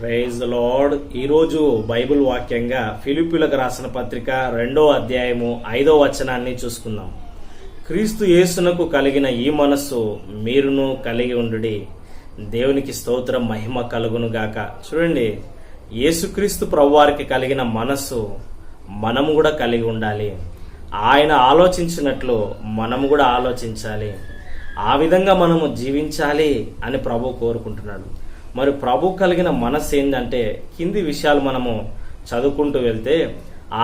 Praise lord ఈరోజు Bible వాక్యంగా ఫిలిపిలకు రాసిన పత్రిక రెండో అధ్యాయము ఐదో వచనాన్ని చూసుకుందాం. క్రీస్తు యేసునకు కలిగిన ఈ మనస్సు మీరును కలిగి ఉండుడి. దేవునికి స్తోత్రం మహిమ కలుగును గాక. చూడండి యేసుక్రీస్తు ప్రభువారికి కలిగిన మనస్సు మనము కూడా కలిగి ఉండాలి. ఆయన ఆలోచించినట్లు మనము కూడా ఆలోచించాలి. ఆ విధంగా మనము జీవించాలి అని ప్రభు కోరుకుంటున్నాడు. మరి ప్రభు కలిగిన మనస్సు ఏంటంటే కింది విషయాలు మనము చదువుకుంటూ వెళ్తే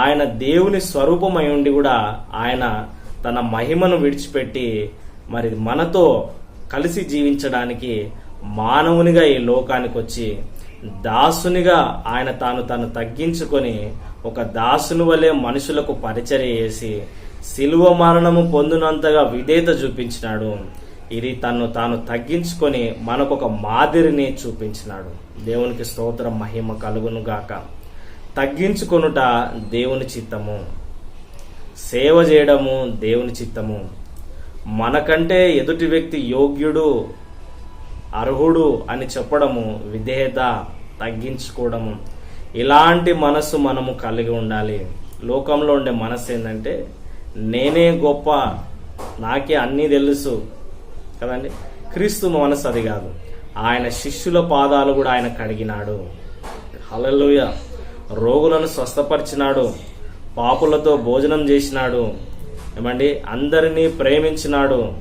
ఆయన దేవుని స్వరూపమై ఉండి కూడా ఆయన తన మహిమను విడిచిపెట్టి మరి మనతో కలిసి జీవించడానికి మానవునిగా ఈ లోకానికి వచ్చి దాసునిగా ఆయన తాను తను తగ్గించుకొని ఒక దాసుని వలె మనుషులకు పరిచర్య చేసి శిలువ మరణము పొందినంతగా విధేత చూపించినాడు. ఇది తను తాను తగ్గించుకొని మనకు ఒక మాదిరిని చూపించినాడు. దేవునికి స్తోత్రం మహిమ కలుగును గాక తగ్గించుకొనుట దేవుని చిత్తము. సేవ చేయడము దేవుని చిత్తము. మనకంటే ఎదుటి వ్యక్తి యోగ్యుడు అర్హుడు అని చెప్పడము విధేయత తగ్గించుకోవడము. ఇలాంటి మనస్సు మనము కలిగి ఉండాలి. లోకంలో ఉండే మనసు ఏంటంటే నేనే గొప్ప నాకే అన్నీ తెలుసు. కదండి? క్రీస్తు మనస్సు అది కాదు. ఆయన శిష్యుల పాదాలు కూడా ఆయన కడిగినాడు. హలలుయ రోగులను స్వస్థపరిచినాడు. పాపులతో భోజనం చేసినాడు. ఏమండి? అందరినీ ప్రేమించినాడు.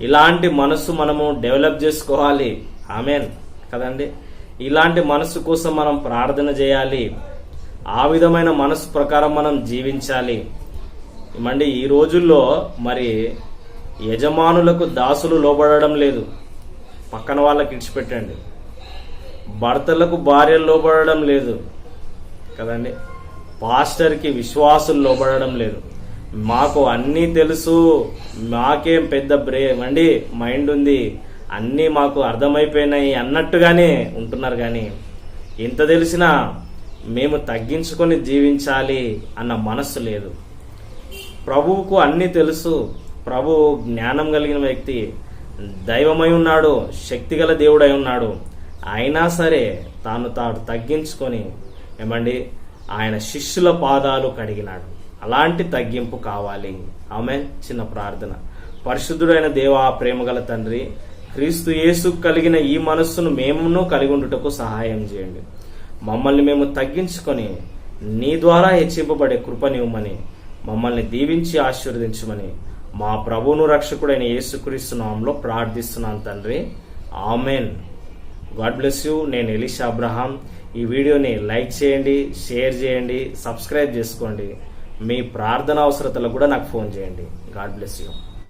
ఇలాంటి మనసు మనము డెవలప్ చేసుకోవాలి. ఆమెన్. కదండి? ఇలాంటి మనస్సు కోసం మనం ప్రార్థన చేయాలి. ఆ విధమైన మనసు ప్రకారం మనం జీవించాలి. ఏమండి? ఈ రోజుల్లో మరి యజమానులకు దాసులు లోబడడం లేదు. పక్కన వాళ్ళకి ఇడిచిపెట్టండి. భర్తలకు భార్యలు లోబడడం లేదు. కదండి? పాస్టర్కి విశ్వాసులు లోబడడం లేదు. మాకు అన్నీ తెలుసు. మాకేం పెద్ద బ్రే అండి మైండ్ ఉంది. అన్నీ మాకు అర్థమైపోయినాయి అన్నట్టుగానే ఉంటున్నారు కానీ ఇంత తెలిసినా మేము తగ్గించుకొని జీవించాలి అన్న మనస్సు లేదు. ప్రభువుకు అన్నీ తెలుసు. ప్రభు జ్ఞానం కలిగిన వ్యక్తి దైవమై ఉన్నాడు శక్తిగల దేవుడై ఉన్నాడు. అయినా సరే తాను తాను తగ్గించుకొని ఏమండి ఆయన శిష్యుల పాదాలు కడిగినాడు. అలాంటి తగ్గింపు కావాలి. ఆమె చిన్న ప్రార్థన. పరిశుద్ధుడైన దేవా ప్రేమగల తండ్రి క్రీస్తు యేసు కలిగిన ఈ మనస్సును మేమును కలిగి ఉండుటకు సహాయం చేయండి. మమ్మల్ని మేము తగ్గించుకొని నీ ద్వారా హెచ్చింపబడే కృపనివ్వమని మమ్మల్ని దీవించి ఆశీర్వదించమని మా ప్రభువును రక్షకుడైన యేసుక్రీస్తు నామంలో ప్రార్థిస్తున్నాను తండ్రి. ఆమెన్. God bless you. నేను ఎలిషా అబ్రహాం. ఈ వీడియోని లైక్ చేయండి షేర్ చేయండి సబ్స్క్రైబ్ చేసుకోండి. మీ ప్రార్థన అవసరతలు కూడా నాకు ఫోన్ చేయండి. God bless you.